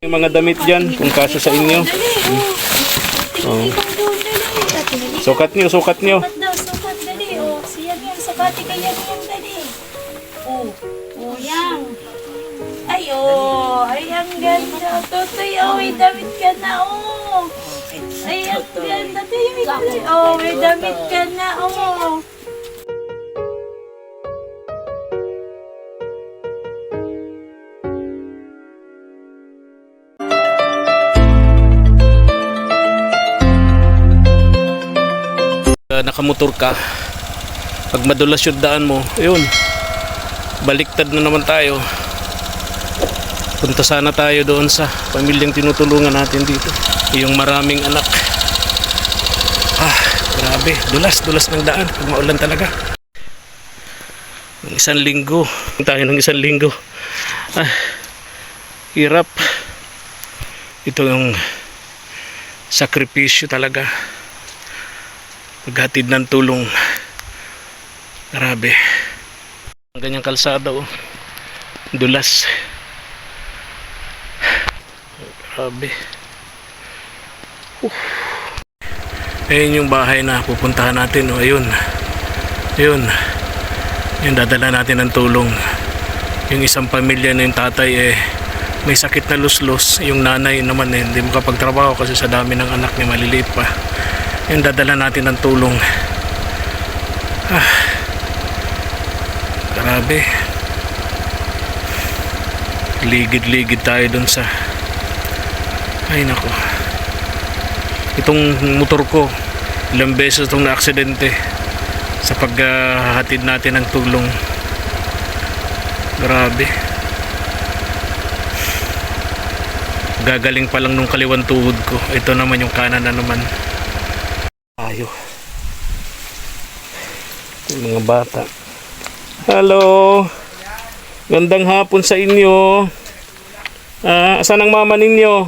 Yung mga damit dyan, kung kasya sa inyo. Oh. Oh. Sukat nyo, sukat nyo. Sukat daw, sukat, dali. Oh, siya yan, sukati ka yan, dali. Oh, oh, yan. Ay, ay, ang ganda. Totoy, oh, may damit ka na, oh. Ay, ang ganda. Totoy, oh, may damit ka na, oh. Nakamotor ka, pag madulas yung daan mo, ayun, baliktad na naman tayo. Punta sana tayo doon sa pamilyang tinutulungan natin dito. Yung maraming anak. Ah, grabe. Dulas, dulas ng daan. Pag maulan talaga. Ng isang linggo. Tayo ng isang linggo. Ah, hirap. Ito yung sakripisyo talaga paghatid ng tulong. Grabe. Ang ganyang kalsada oh. Dulas. Grabe. Uh. ayun yung bahay na pupuntahan natin oh. Ayun. Ayun. Yung dadala natin ng tulong. Yung isang pamilya na yung tatay eh may sakit na luslos. Yung nanay naman eh, hindi makapagtrabaho kasi sa dami ng anak niya maliliit pa yung dadala natin ng tulong. Ah, grabe. Ligid-ligid tayo dun sa ay nako itong motor ko ilang beses itong na-aksidente sa paghatid natin ng tulong. Grabe. Gagaling pa lang nung kaliwan tuhod ko. Ito naman yung kanan na naman tayo. Yung mga bata. Hello. Gandang hapon sa inyo. Ah, asan ang mama ninyo?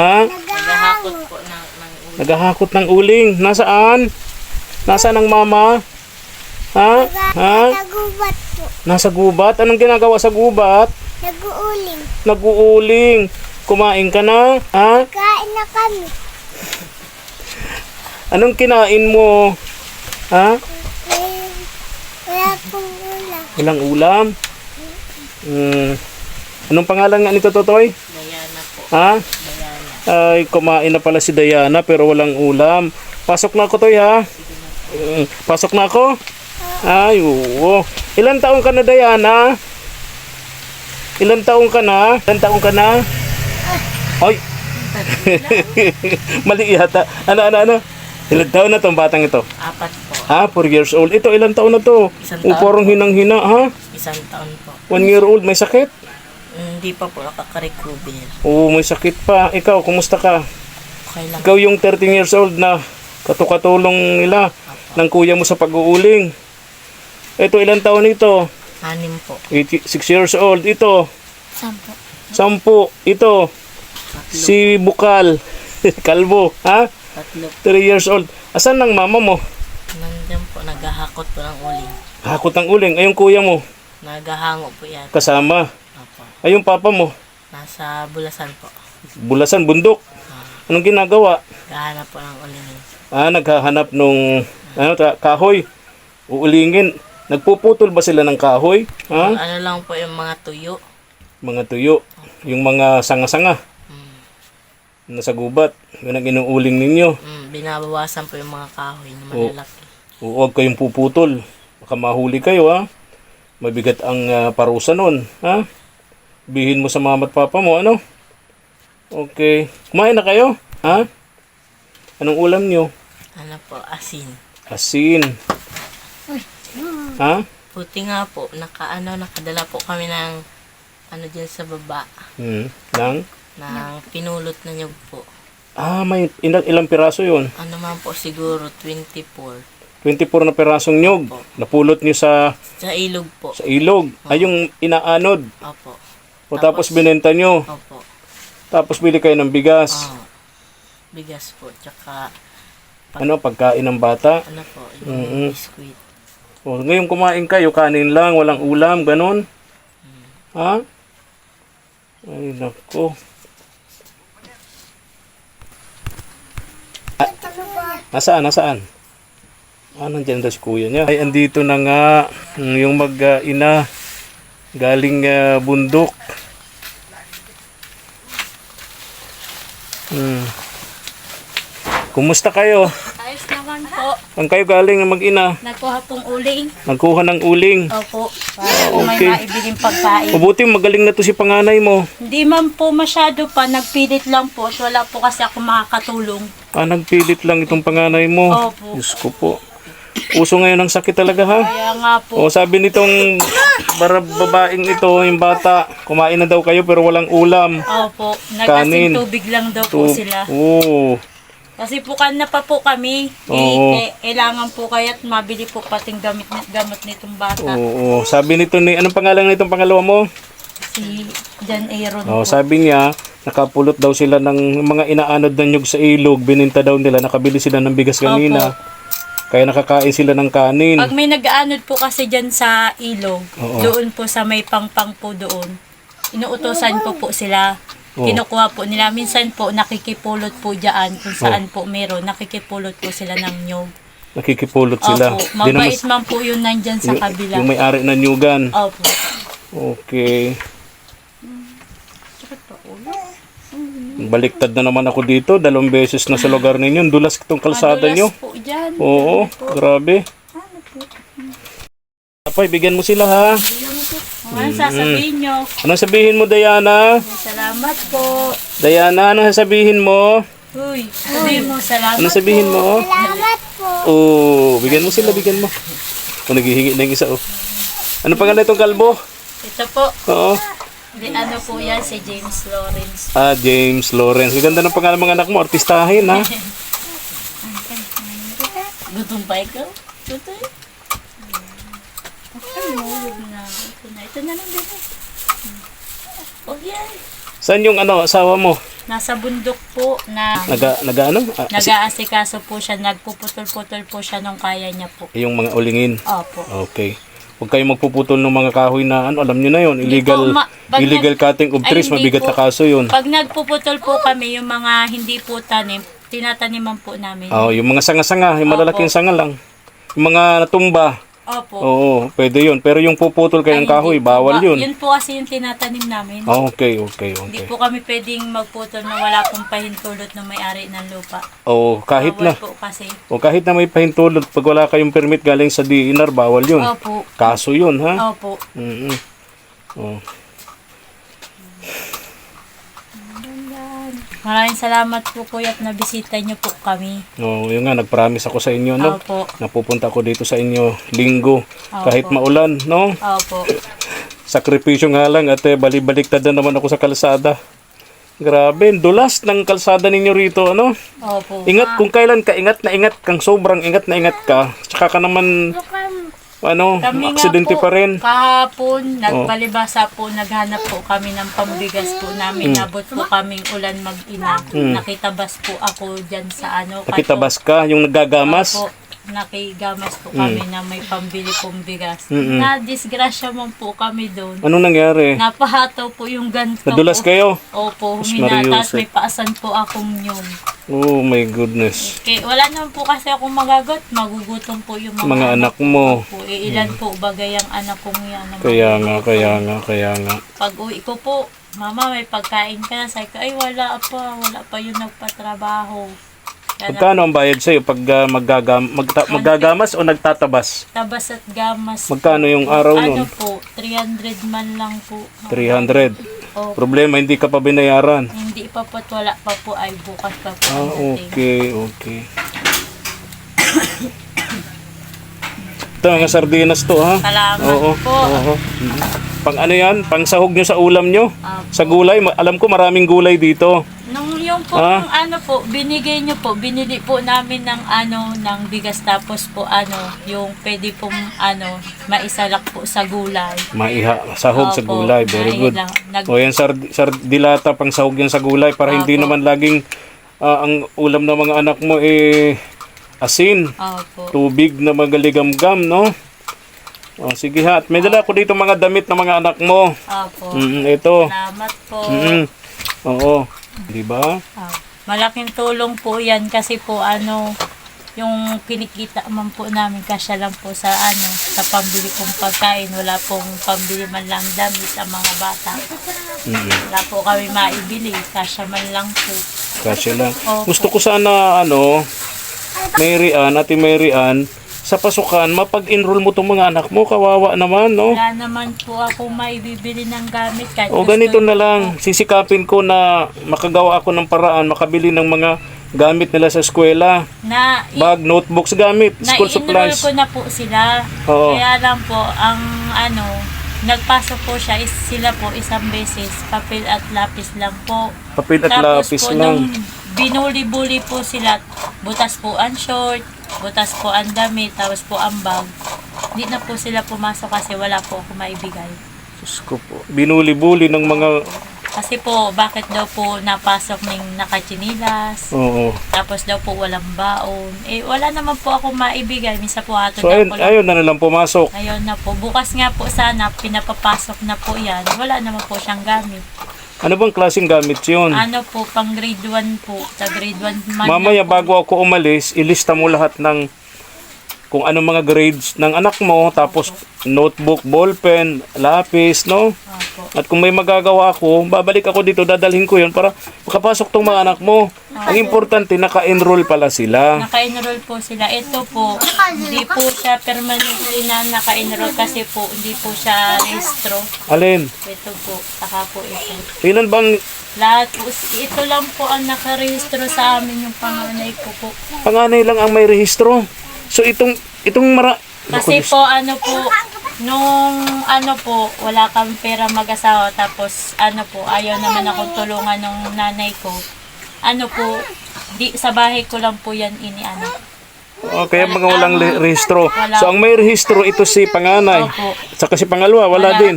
Ha? Naghahakot po ng, ng ulo. naghahakot ng uling. Nasaan? Nasaan ang mama? Ha? Ha? Nagubat po. nasa gubat? Anong ginagawa sa gubat? Naguuling. nag-uuling. Kumain ka na? Ha? Kain na kami. Anong kinain mo ha wala pong ulam. Walang ulam. Mm. Anong pangalan nga nito, Totoy? Diana po. Ha? Diana. Ay, kumain na pala si Diana pero walang ulam. Pasok na ako, Toy, ha? Mm, Pasok na ako? Ay, oo. Ilan taong ka na, Diana? Ilan taong ka na? Ilan taong ka na? Ay! Mali yata. Ano, ano, ano? Ilan taon na tong batang ito? Apat po. Ha? 4 years old. Ito, ilan taon na to? Isang O, taon. parang hinang-hina, ha? Isang taon po. 1 year old, may sakit? Hindi pa po nakaka-recover. Oo, may sakit pa. Ikaw, kumusta ka? Okay lang. Ikaw yung 13 years old na katukatulong nila ng kuya mo sa pag-uuling. Ito, ilang taon ito? Anim po. 6 years old. Ito, Sampo. 10. Ito, si Bukal. Kalbo, ha? Tatlo. 3 years old. Asan ang mama mo? Nandiyan po, naghahakot po ng uling. Hakot ng uling. Ay, yung kuya mo. Naghahango po yan. Kasama. Opo. Ay, yung papa mo. Nasa bulasan po. Bulasan, bundok. Anong ginagawa? Gahanap po ng uling. Ah, naghahanap nung ano, ta- kahoy. Uulingin. Nagpuputol ba sila ng kahoy? Ha? Ano lang po yung mga tuyo. Mga tuyo. Yung mga sanga-sanga. Nasa gubat. Yun ang inuuling ninyo. Mm, binabawasan po yung mga kahoy na malalaki. Huwag kayong puputol. Baka mahuli kayo ha. Mabigat ang ah, parusa nun. Ha? Bihin mo sa mama at papa mo. Ano? Okay. Kumain na kayo? Ha? Anong ulam nyo? Ano po, asin. Asin. Ha? Puti nga po, naka, ano, nakadala po kami ng ano dyan sa baba. Hmm. Nang? Ng pinulot na niyo po. Ah, may ilang, ilang piraso yun? Ano man po siguro 24. 24 na pirasong nyog. Napulot nyo sa, Sa ilog po. sa ilog. Ay, yung inaanod. Opo. O tapos binenta nyo. Opo. Tapos bili kayo ng bigas. Ah. bigas po. Tsaka Ano, pagkain ng bata. ano po, yung Mm-mm. biskuit. O, ngayon kumain kayo, kanin lang, walang ulam, ganun. Ha? Ay, nako. Nasaan, nasaan? Ah, nandiyan daw si kuya niya. Ay, andito na nga mm, yung mag-ina galing ah, bundok. Hmm. Kumusta kayo? Naman po. Saan kayo galing ng mag-ina? Nakuha pong uling. Nagkuha ng uling. Opo. Para po may Okay. maibiling pagkain. Mabuti magaling na to si panganay mo. Hindi man po masyado pa. Nagpilit lang po. At wala po kasi ako makakatulong. Ah, nagpilit lang itong panganay mo. Opo. Diyos ko po. Uso ngayon ang sakit talaga ha. Kaya nga po. O sabi nitong barab babaeng ito, yung bata, kumain na daw kayo pero walang ulam. Opo. Kanin. Nagasin tubig lang daw po sila. Oo. Kasi po kan na pa po kami. Eh, Oo. eh, kailangan po kaya't mabili po pating gamit, gamot nitong bata. Oo. Sabi nito ni, anong pangalan nitong pangalawa mo? Si John Aaron Oh, po. sabi niya, nakapulot daw sila ng mga inaanod na nyug sa ilog, bininta daw nila, nakabili sila ng bigas kanina. Kaya nakakain sila ng kanin. Pag may nag-aanod po kasi dyan sa ilog, Oo. doon po sa may pangpang po doon, inuutosan ko po sila. Oo. Kinukuha po nila. Minsan po nakikipulot po dyan kung saan po meron. Nakikipulot po sila ng nyog. Nakikipulot sila. Opo. Di naman- Mabait man po yun nandyan sa yung, kabila. yung may-ari ng nyugan. Opo. Okay. Baliktad na naman ako dito. Dalawang beses na sa lugar ninyo. Dulas itong kalsada Madulas nyo. po dyan. Oo, grabe. Apay, bigyan mo sila ha. Ano sasabihin nyo? Anong sabihin mo, Diana? Salamat po. Diana, anong sasabihin mo? Uy, sabihin mo salamat Anong sabihin mo? Salamat po. Oh, bigyan mo sila, bigyan mo. O, naghihingi na yung isa, oh. Ano pangalan itong kalbo? Ito po. Oo. Di, ano po yan, si James Lawrence. Ah, James Lawrence. Ang ganda ng pangalan ng mga anak mo. Artistahin, ha? Gutom pa ikaw? Gutom? Mahulog na. Ito na. Lang din. Huwag yan. Saan yung ano, asawa mo? Nasa bundok po na Naga, naga ano? Ah, si- nag-aasikaso po siya. Nagpuputol-putol po siya nung kaya niya po. yung mga ulingin. Opo. Okay. Huwag kayong magpuputol ng mga kahoy na ano, alam nyo na yon illegal po, ma- pag illegal nag- cutting of Ay, trees, hindi mabigat po. na kaso yun. Pag nagpuputol po kami, yung mga hindi po tanim, tinataniman po namin. Oh, yung mga sanga-sanga, yung malalaking sanga lang. Yung mga natumba, Opo. oo, pwede yun. Pero yung puputol kayo ng Ay, kahoy, hindi po bawal ba- yun. Yun po kasi yung tinatanim namin. Ah, okay, okay, Hindi okay. po kami pwedeng magputol na wala pong pahintulot ng may-ari ng lupa. Oo, kahit Bawal na. po kasi. O kahit na may pahintulot, pag wala kayong permit galing sa DNR, bawal yun. Opo. Kaso yun, ha? Opo. Mm Oh. Maraming salamat po kuya at nabisita niyo po kami. Oh, yun nga, nag-promise ako sa inyo, no? Opo. Napupunta ako dito sa inyo linggo. Opo. Kahit maulan, no? Opo. Sakripisyo nga lang at eh, balibaliktad na naman ako sa kalsada. Grabe, dulas ng kalsada ninyo rito, ano? Opo. Ingat kung kailan ka, ingat na ingat kang sobrang ingat na ingat ka. Tsaka ka naman, ano, Kami nga aksidente po, pa rin. kahapon, nagbalibasa po, naghanap po kami ng pambigas po namin. Hmm. Nabot po kaming ulan mag-ina. Nakitabas po ako dyan sa ano. Nakitabas ka, yung naggagamas. Opo, nakigamas po kami na may pambili pong bigas. Mm-mm. Na-disgrasya man po kami doon. Anong nangyari? Napahataw po yung ganto Nadulas ko. kayo? Opo, Mas humina. Marius, Tapos eh. may paasan po akong nyom. Oh my goodness. Okay, wala naman po kasi akong magagot. Magugutom po yung mga, Mga anak mo. po. Eh, ilan po bagay ang anak kong yan. na Kaya nga, kaya nga, kaya nga. Pag uwi ko po, Mama, may pagkain ka na. Sabi ko, ay wala pa. Wala pa yung nagpatrabaho. Magkano ang bayad sa'yo pag uh, maggagam, magta- maggagamas o nagtatabas? tabas at gamas. Magkano yung araw Ano nun? po, 300 man lang po. 300. O, Problema, hindi ka pa binayaran. hindi pa po, wala pa po, ay bukas pa po. Ah, okay, okay. Ito, mga sardinas to, ha? Salamat Oo, po. oo. Pang ano yan? Pang sahog nyo sa ulam nyo? Apo. Sa gulay? Alam ko maraming gulay dito. Nung yung po, Ah? yung ano po, binigay nyo po, binili po namin ng ano, ng bigas tapos po ano, yung pwede pong ano, maisalak po sa gulay. Maiha, sahog sa Opo, gulay. Very good. lang. Nag- O yan, sard, sard, dilata pang sahog yan sa gulay para hindi Opo. naman laging ah, ang ulam ng mga anak mo eh asin. Opo. Tubig na magaligamgam, no? Oh, sige ha. At may dala ko dito mga damit ng mga anak mo. Opo. Mm, ito. Salamat po. Mm, oo. Di ba? Ah, malaking tulong po yan kasi po ano, yung kinikita man po namin kasya lang po sa ano, sa pambili kong pagkain. Wala pong pambili man lang damit sa mga bata. Mm, Wala po kami maibili, kasya man lang po. kasi lang. Opo. Gusto ko sana, ano, Mary Ann, Ate Mary Ann, sa pasukan, mapag-enroll mo itong mga anak mo. Kawawa naman, no? Wala naman po ako maibibili ng gamit kahit O gusto ganito na niyo lang, sisikapin ko na makagawa ako ng paraan, makabili ng mga gamit nila sa eskwela. Na, Bag, notebooks, gamit, school na-enroll supplies. ko na po sila. Oo. Kaya lang po, ang ano, nagpasok po siya, is, sila po isang beses, papel at lapis lang po. Papel at Tapos lapis po, lang. nung binuli-buli po sila, butas po ang short, butas po ang damit, tapos po ang bag. Hindi na po sila pumasok kasi wala po ako maibigay. Diyos ko po. Binuli-buli ng mga... Kasi po, bakit daw po napasok ng nakachinilas, Oo. tapos daw po walang baon. Eh, wala naman po ako maibigay. Minsan po ato So daw ayun, po ayun na nalang pumasok. Ayun na po. Bukas nga po sana, pinapapasok na po yan. Wala naman po siyang gamit. Ano bang klaseng gamit yun? Ano po, pang grade 1 po. Sa grade 1 man Mamaya po. bago ako umalis, ilista mo lahat ng kung ano mga grades ng anak mo, tapos notebook, ballpen, lapis, no? At kung may magagawa ako, babalik ako dito, dadalhin ko yun para makapasok tong mga anak mo. Ang importante, naka-enroll pala sila. Naka-enroll po sila. Ito po, hindi po siya permanently na naka-enroll kasi po, hindi po siya rehistro. Alin? Ito po, saka po ito. Ilan bang Lahat po, ito lang po ang nakarehistro sa amin yung panganay ko po. panganay lang ang may rehistro? So itong itong mara Kasi po ano po, nung ano po, wala kang pera mag-asawa tapos ano po, ayaw naman akong tulungan ng nanay ko. Ano po, di, sa bahay ko lang po yan ini-ano. Oh, kaya mga walang rehistro. So ang may rehistro ito si panganay. Opo. Saka si pangalawa wala, Wala din.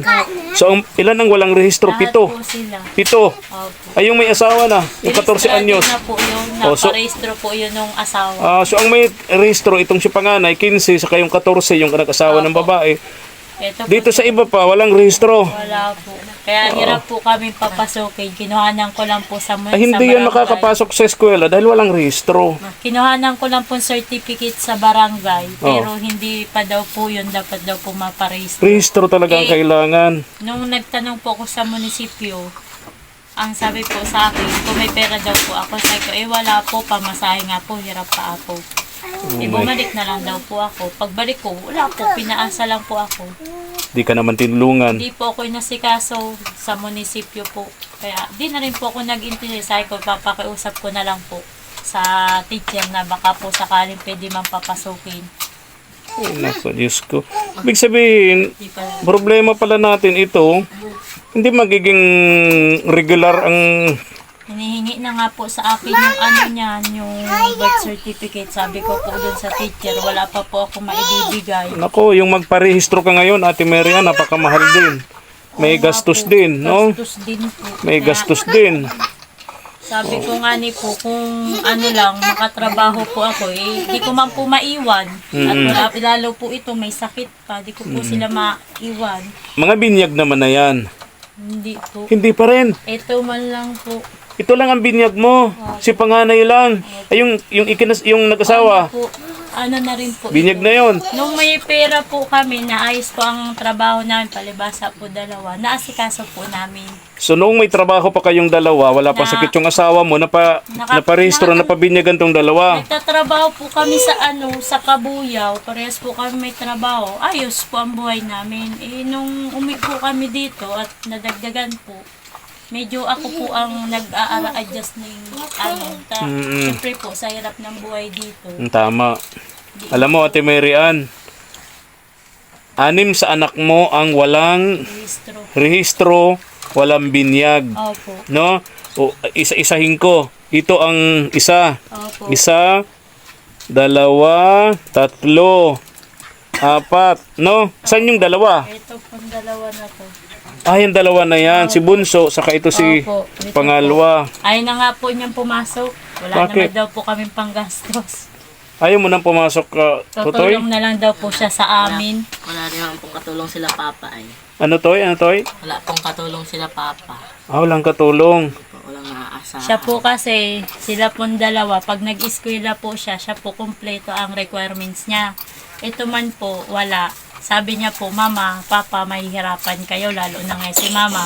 So ang ilan ang walang rehistro? Lahat Pito. po sila. Pito. Opo. Ay yung may asawa na, yung 14 Rehistrado anyos. na po yun, Oh, so- naparehistro po yun nung asawa. Ah, so ang may rehistro itong si panganay 15 saka yung 14 yung nag-asawa ng babae. Ito po, Dito sa iba pa walang rehistro. wala po. Kaya hirap po kami papasukin. Kinuhanan ko lang po sa, Ay, hindi yan barangay. makakapasok sa eskwela dahil walang rehistro. Kinuhanan ko lang po certificate sa barangay, pero hindi pa daw po yun, dapat daw po maparehistro. Rehistro talaga ang Eh, kailangan. Nung nagtanong po ako sa munisipyo, ang sabi po sa akin, kung may pera daw po ako, sabi ko, eh wala po, pamasahe nga po, hirap pa ako. Eh bumalik na lang daw po ako. Pagbalik ko, wala po, pinaasa lang po ako. Di ka naman tinulungan. Hindi po ako nasikaso sa munisipyo po. Kaya di na rin po ako nag-intindi. Sabi ko, papakiusap ko na lang po sa teacher na baka po sakaling pwede man papasukin. Ay, Naku, Diyos ko. Ibig sabihin, Di pa problema pala natin ito, hindi magiging regular ang Hinihingi na nga po sa akin yung ano niyan, yung birth certificate. Sabi ko po dun sa teacher, wala pa po ako maibibigay. Nako, yung magparehistro ka ngayon, Ate Marian, napakamahal din. May gastos din, no? Gastos din po. May Kaya gastos din. Sabi ko nga ni po, kung ano lang, makatrabaho po ako, eh, di ko man po maiwan. At wala, lalo po ito, may sakit pa, di ko po sila maiwan. Mga binyag naman na yan. Hindi po. Hindi pa rin. Ito man lang po. Ito lang ang binyag mo. Si panganay lang. Ay, yung, yung, ikinas, yung nag-asawa. Po, ano na rin po. Binyag ito. na yon. Nung may pera po kami, naayos po ang trabaho namin, palibasa po dalawa, naasikaso po namin. So, noong may trabaho pa kayong dalawa, wala pa Na- sakit yung asawa mo, napa, Naka- naparehistro, na- napabinyagan tong dalawa. Nagtatrabaho po kami sa ano, sa Kabuyaw. Parehas po kami may trabaho. Ayos po ang buhay namin. Eh, nung umi po kami dito at nadagdagan po, medyo ako po ang nag-aara-adjust ng ano. Ta, Mm-mm. Siyempre po, sa hirap ng buhay dito. Mm, Tama. Alam mo, Ate Mary Ann, anim sa anak mo ang walang Registro. rehistro, walang binyag. Opo. No? O, isa-isahin ko. Ito ang isa. Opo. Isa, dalawa, tatlo, apat. No? Saan yung dalawa? Ito pong dalawa na to. Ah, yung dalawa na yan. Si Bunso, saka ito si Opo. Ito Pangalwa. Ay na nga po niyang pumasok. Wala Bakit? naman daw po kaming panggastos. Ayaw mo nang pumasok ka, Totoy? Tutulong na lang daw po siya sa amin. Wala rin naman pong katulong sila papa ay. Ano, Toy? Ano, Toy? Wala pong katulong sila papa. Ah, walang katulong. Walang naaasahan. Siya po kasi, sila pong dalawa, pag nag-eskwela po siya, siya po kumpleto ang requirements niya. Ito man po, wala. Sabi niya po, Mama, Papa, mahihirapan kayo, lalo na nga si Mama.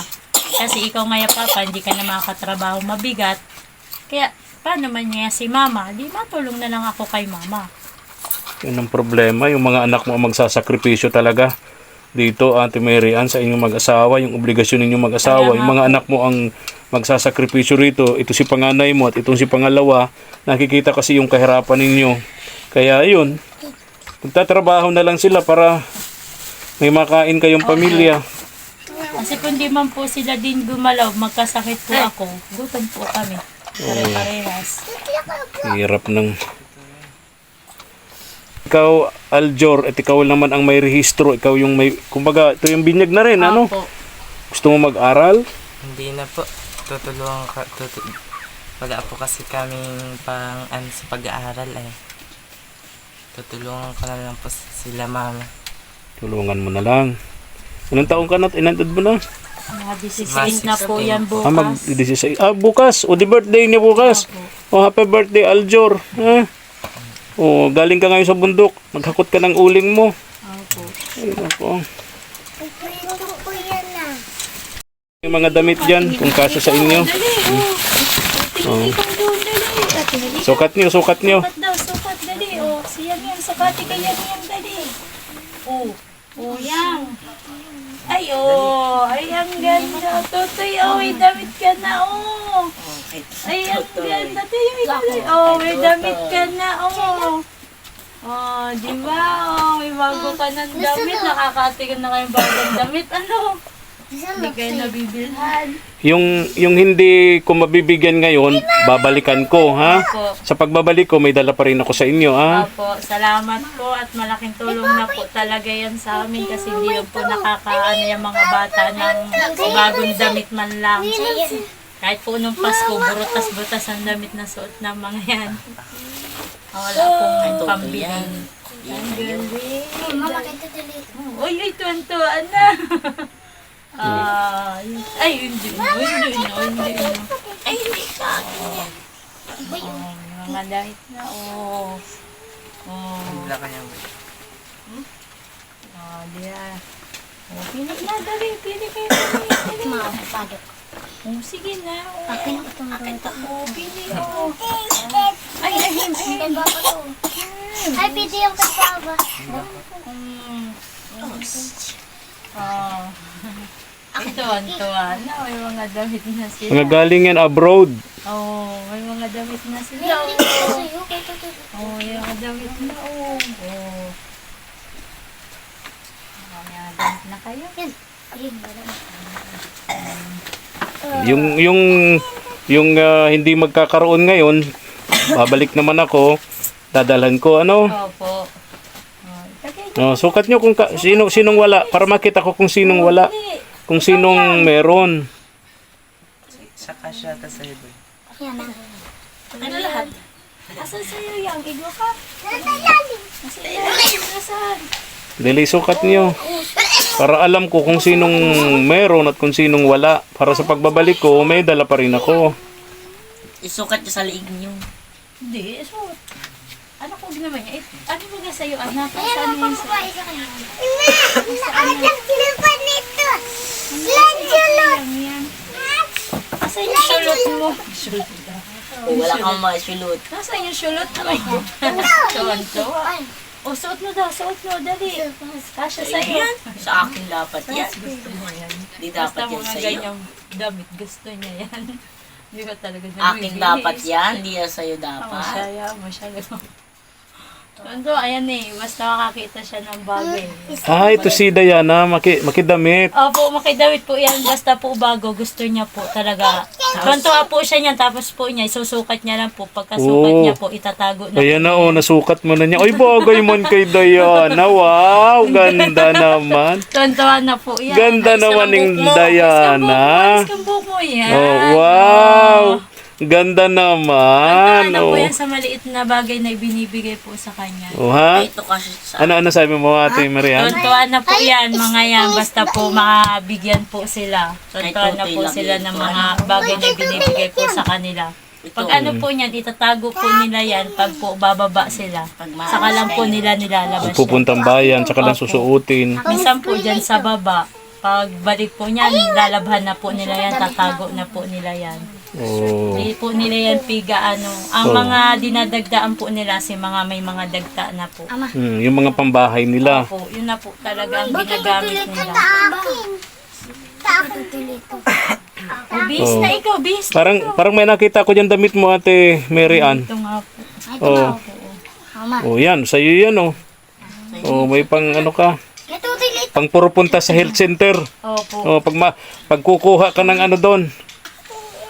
Kasi ikaw nga, Papa, hindi ka na makakatrabaho mabigat. Kaya, paano man niya si Mama? Di matulong na lang ako kay Mama. Yun ang problema. Yung mga anak mo ang magsasakripisyo talaga. Dito, Ate Mary Ann, sa inyong mag-asawa, yung obligasyon ninyong mag-asawa, yung mga anak mo ang magsasakripisyo rito. Ito si panganay mo at itong si pangalawa. Nakikita kasi yung kahirapan ninyo. Kaya yun, magtatrabaho na lang sila para may makain kayong pamilya. Kasi kung di man po sila din gumalaw, magkasakit po ako, gutom po kami. Pare-parehas. Hirap ng... Ikaw, Aljor, at ikaw naman ang may rehistro. Ikaw yung may... Kumbaga, ito yung binyag na rin, ano? Opo. Gusto mo mag-aral? Hindi na po. Tutulungan ka. Tutu wala po kasi kaming pang ano sa pag-aaral eh. Tutulungan ko na lang po sila mama. Tulungan mo na lang. Ilang taong ka na? Edad mo na? Mga 16 na po yan Ah, mag bukas. 16. Ah, bukas. O, di birthday niya bukas. O, happy birthday, Aljor. Ha? O, galing ka ngayon sa bundok. Maghakot ka ng uling mo. Opo. Ay, ako. Ito po yan na. Yung mga damit dyan, kung kasya sa inyo. Dali. Ate, dali. Sukat niyo, sukat niyo. Sukat daw, sukat, dali. O, siyang yan, sakati ka yan, yan, dali. O, o, yan. Ay, o, ay, ang ganda. Totoy, o, may damit ka na, o. Ay, ang ganda. Tayo, ikaw, o, may damit ka na, o. Oh, di ba? Oh, may bago ka ng damit. Nakakatigan na kayong bagong damit. Ano? Hindi kayo nabibilhan. Yung, yung hindi ko mabibigyan ngayon, babalikan ko, ha? Sa pagbabalik ko, may dala pa rin ako sa inyo, ha? Opo, salamat po at malaking tulong na po talaga yan sa amin kasi hindi yun po nakakaano yung mga bata ng bagong damit man lang. Kahit po nung Pasko, burutas-butas ang damit na suot ng mga yan. Wala pong pambili. Ang galing. Mama, kita dali. Uy, ay, tuwan-tuwan na. Ah, yun- ay, hindi mo, hindi mo, hindi mo. Ay, hindi ka. Oh, mga dahit na, oh. Oh. Wala ka niyang Oh, diya. Oh, pili na, dali. Pili kayo. Pili. Mapapagod. Oh, sige na. Oh. Akin ang itong Oh, pili. Oh. Ay, ay, ay. Kay Papa to. Ay, pwede yung kay Papa. Mm. Oh. Ito, ang tuwa na. May mga damit na sila. Mga galing yan abroad. Oh, may mga damit na sila. Toto. Oh, yung mga damit na. Oh. Oh. Oh, may mga damit na kayo. Yung, yung, yung ah, hindi magkakaroon ngayon, babalik naman ako, dadalhan ko, ano? Opo. Oh, sukat nyo kung ka, sino, sinong wala, para makita ko kung sinong wala, kung sinong meron. Saka siya tas sa. Yan na. Ano lahat? Asan sa'yo yung igo ka? Nasa lalim. Nasa ilalim. Nasaan? Dili sukat nyo. Para alam ko kung sinong meron at kung sinong wala. Para sa pagbabalik ko, may dala pa rin ako. Isukat niyo sa liig niyo. Hindi, so... Ano ko ginawa niya? Eh, ano mo nga sa'yo, anak? Ayan, Saan ang yun sa... pambabae sa kanya. Ina, nakakatang sila nito. Lancelot. Yan, yan. Asan yung sulot mo? Sulot. Wala kang mga sulot. Nasaan yung sulot mo? Tuwan-tuwa. O, suot mo daw, suot mo, dali. Kasya sa'yo. Sa akin dapat yan. Gusto mo yan. Di Basta dapat yan mga sa'yo. ganyang damit, gusto niya yan. Di ba talaga Akin dapat yan. Di yan sa'yo dapat. Masyaya, masyaya. Tondo, ayan eh, basta makakita siya ng bagay. Ah, ito si Diana, maki, makidamit. Opo, makidawit po yan, basta po bago, gusto niya po talaga. Tuwan-tuwa po siya niyan, tapos po niya, isusukat niya lang po. Pagkasukat Oo. niya po, itatago na. Ayan na, oh, nasukat mo na niya. Ay, bagay man kay Diana. Wow, ganda naman. Tuwan-tuwa na po yan. Ganda naman ng Diana. Ayos kang buhok mo yan. Oh, wow. Ganda naman. Ano po Oh. yan sa maliit na bagay na ibinibigay po sa kanya. Oh, ha? Ito kasi sa... Ano ano sabi mo, Ate Marian? Tuntuan na po yan, mga yan. Basta po makabigyan po sila. Tuntuan na po sila ng mga bagay na binibigay po sa kanila. Pag ano po niyan, itatago po nila yan pag po bababa sila. Saka lang po nila nilalabas. Pupuntang bayan, tsaka lang susuotin. Minsan po dyan sa baba, pag balik po niyan, lalabhan na po nila yan, tatago na po nila yan. Oh. Hindi po nila yan piga ano. Ang Oh. mga dinadagdaan po nila si mga may mga dagta na po. Hmm, yung mga pambahay nila. Po, yun na po talaga ang ginagamit nila. Akin. Takot dito. Oh, bis na ikaw, bis. Parang parang may nakita ko diyan damit mo, Ate Mary Ann. Ito nga po. Oh. Mama. Oh, yan, sa'yo yan oh. Oh, may pang ano ka, Ito pang puro punta sa health center. Opo. Oh, pag ma, pagkukuha ka ng ano doon.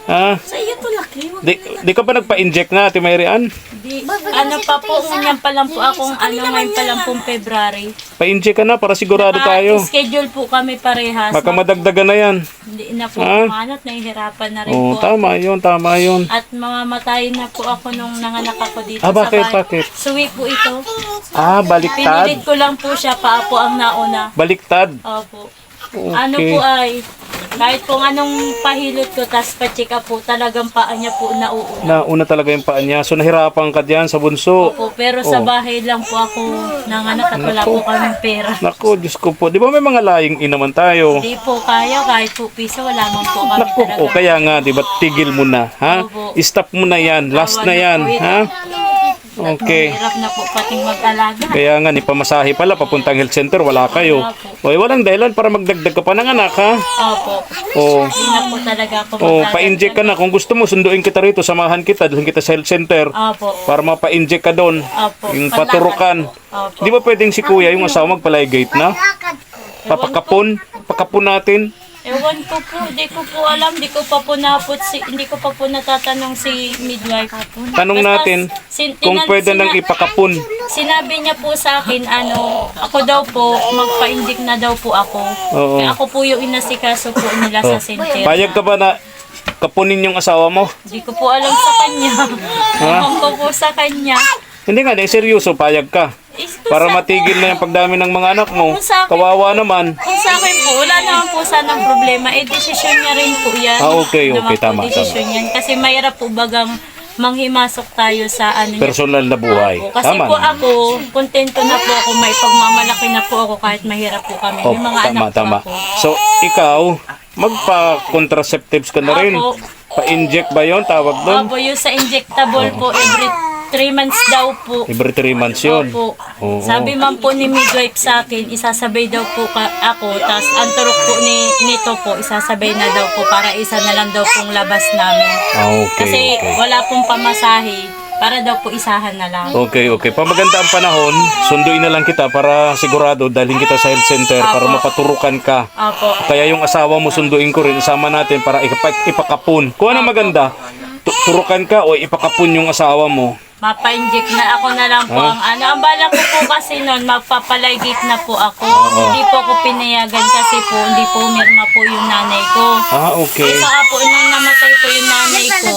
Ha? Sa iyo to laki. Wag Di, di ka pa nagpa-inject na, Ate Mary Ann? Di, ano pa po, ganyan pa lang po akong ano, ngayon pa lang pong February. Pa-inject ka na para sigurado tayo. schedule po kami parehas. Baka madagdagan na yan. Hindi na po Ah? kumanat, nahihirapan na rin Oh, po. tama yun, tama yun. At mamamatayin na po ako nung nanganak ako dito Ah, bakit, sa bahay. bakit? Suwi po ito. Ah, baliktad. Pinilit ko lang po siya, paa po ang nauna. Baliktad. Opo. Okay. Ano po ay, kahit kung anong pahilot ko, tas pa-check up po, talagang paa niya po nauuna. Nauna talaga yung paa niya. So, nahirapan ka diyan sa bunso. Po, pero sa Oh. bahay lang po ako nanganak at wala po kaming pera. Nako, Diyos ko po. Di ba may mga laying inaman tayo? Hindi po kaya, kahit po piso, wala man po kami Nako, talaga. o kaya nga, di ba, tigil mo na, ha? Opo. Stop mo na yan. Last na yan, ha? Okay. Hirap na po pating mag-alaga. Kaya nga, ni pamasahe pala, papuntang health center, wala kayo. O, walang dahilan para magdagdag ka pa ng anak, ha? Opo. O, Hindi na po talaga ako o magdadagdag. pa-inject ka na. Kung gusto mo, sunduin kita rito, samahan kita, dalhin kita sa health center. Opo. Para mapa-inject ka doon. Opo. Yung paturukan. Opo. Di ba pwedeng si kuya, yung asawa magpalygate na? Lakad ko. Papakapon? Pakapon natin? Ewan ko po, di ko po alam, di ko pa po napot si, hindi ko pa po natatanong si midwife. Tanong Basta natin sin- kung tinan- pwede nang ipakapon. Sinabi niya po sa akin, ano, ako daw po, magpa-inject na daw po ako. Oo. Kaya ako po yung inasikaso po nila sa center. Payag ka ba na kapunin yung asawa mo? Di ko po alam sa kanya. Ewan ko po sa kanya. Hindi nga, di seryoso, payag ka. Para matigil na yung pagdami ng mga anak mo. Kawawa naman. Kung sa akin po, wala naman po sanang problema. Eh, desisyon niya rin po yan. Ah, okay, okay, Naman po tama, desisyon yan. Kasi mahirap po bagang manghimasok tayo sa ano niya. Personal na buhay. po. Kasi Tama. po ako, kontento na po ako, may pagmamalaki na po ako kahit mahirap po kami. Oh, May mga tama, anak tama. po ako. So, ikaw, magpa-contraceptives ka na rin. Opo. Pa-inject ba yon tawag doon? Opo, yung sa injectable po, every 3 months daw po. Every 3 months yun. Opo. Oo. Sabi man po ni midwife sa akin, isasabay daw po ka, ako, tapos ang turok po ni nito po, isasabay na daw po para isa na lang daw pong labas namin. Ah, okay, Kasi okay. wala pong pamasahe, para daw po isahan na lang. Okay, okay. Pag maganda ang panahon, sunduin na lang kita para sigurado dalhin kita sa health center para mapaturukan ka. Opo. Kaya yung asawa mo sunduin ko rin, isama natin para ipak ipakapun. Kung ano maganda, tu- turukan ka o ipakapun yung asawa mo. Mapa-inject na ako na lang po Ah. ang ano. Ang bala ko po kasi noon, magpapaligate na po ako. Hindi po ako pinayagan kasi po, hindi po mirma po yung nanay ko. Ah, okay. Saka po, nung namatay po yung nanay ko,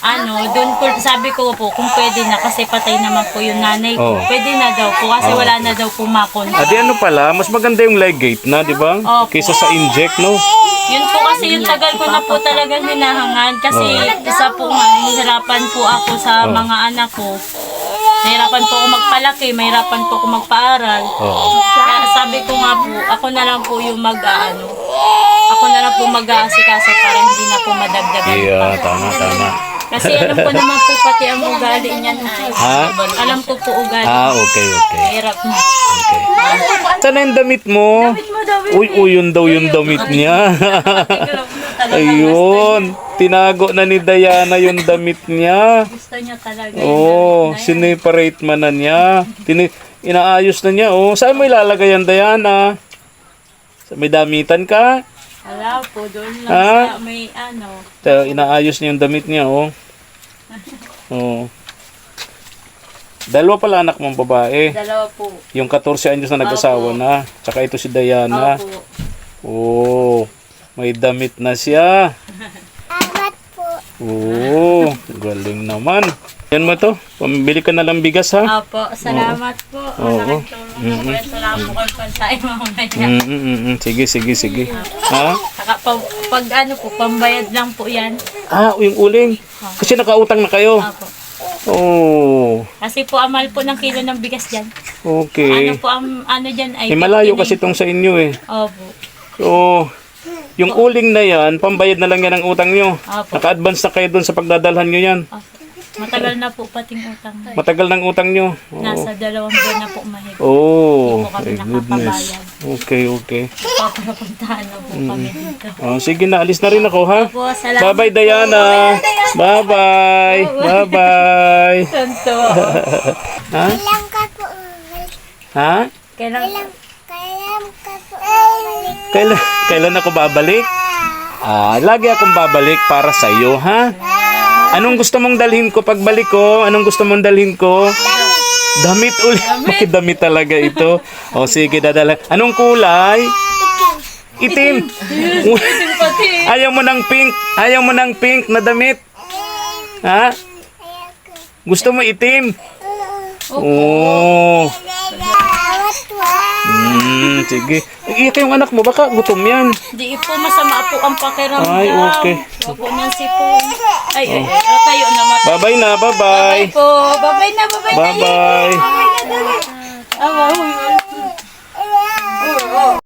ano, doon po, sabi ko po, kung pwede na, kasi patay naman po yung nanay ko, Oh. pwede na daw po, kasi wala na daw po makon. Ah, di ano pala, mas maganda yung ligate na, di ba? Opo. Kaysa sa inject, no? Yun po kasi yung tagal ko na po talaga hinahangan, kasi isa po nga, nahihirapan po ako sa mga anak ko. Nahirapan po ako magpalaki, mahirapan po ako magpaaral. Oo. Kaya sabi ko nga po, ako na lang po yung mag-ano, ako mag-aasikaso para hindi na po madagdagan Yeah, pa. tama, tama. Kasi alam ko naman po pati ang ugali niyan. Ha? Alam ko po ugali. Ah, okay, okay. Hirap na. okay. Saan na yung damit mo? Uy, uy, yun daw yung damit niya. Ayun. Tinago na ni Diana yung damit niya. Gusto niya talaga. Oh, sineparate man na niya. Tini inaayos na niya. Oh, saan mo ilalagay yan, Diana? Sa may damitan ka? Wala po, doon lang Ha? sa may ano. Ito, inaayos niya yung damit niya, oh. Oh. Dalawa pala anak mong babae. Dalawa po. Yung 14 anyos na nag-asawa na. Tsaka ito si Diana. Opo. Oh, may damit na siya. Amat po. Oo, galing naman. Yan mo to. Pambili ka na lang bigas ha. Opo, salamat po. Oo. Malaking tulong po. Salamat po kayo mamaya. Mm, mm, mm, mm. Sige, sige, sige. Ha? Saka pag, pag ano po, pambayad lang po yan. Ah, yung uling. Kasi nakautang na kayo. Opo. Oh, Kasi po amal po ng kilo ng bigas dyan. Ano okay. po ang ano dyan ay... Eh, malayo 59. kasi tong sa inyo eh. Opo. So, yung uling na yan, pambayad na lang yan ang utang nyo. Opo. Naka-advance na kayo doon sa pagdadalhan nyo yan. Opo. Matagal na po pating utang. Matagal ng utang nyo. Oh. Nasa dalawang buwan na po mahigit. Oh, Hindi po kami my goodness. Okay, okay. Papapuntahan na po kami dito. Oh, sige na, alis na rin ako ha. Opo, salamat. Bye-bye, Diana. Bye-bye. Bye-bye. Santo. Ha? Kailan ka po Ha? Kailan? Kailan ka po balik? Kailan, kailan ako babalik? Ah, lagi akong babalik para sa iyo, ha? Anong gusto mong dalhin ko pagbalik ko? Anong gusto mong dalhin ko? Damit ulit. May damit talaga ito. O sige, dadala. Anong kulay? Itim. Ayaw mo ng pink. Ayaw mo ng pink na damit. Ha? Gusto mo itim? Oo. Wa. Hmm, sige. Iiyak yung anak mo, baka gutom yan. Di po, masama po ang pakiramdam. Ay, okay. Huwag po si po. Ay, ay, ay, ay, tayo na matay. Bye-bye na, bye-bye. Bye-bye po. Bye-bye na, bye-bye na. Bye-bye. Bye-bye. Ah,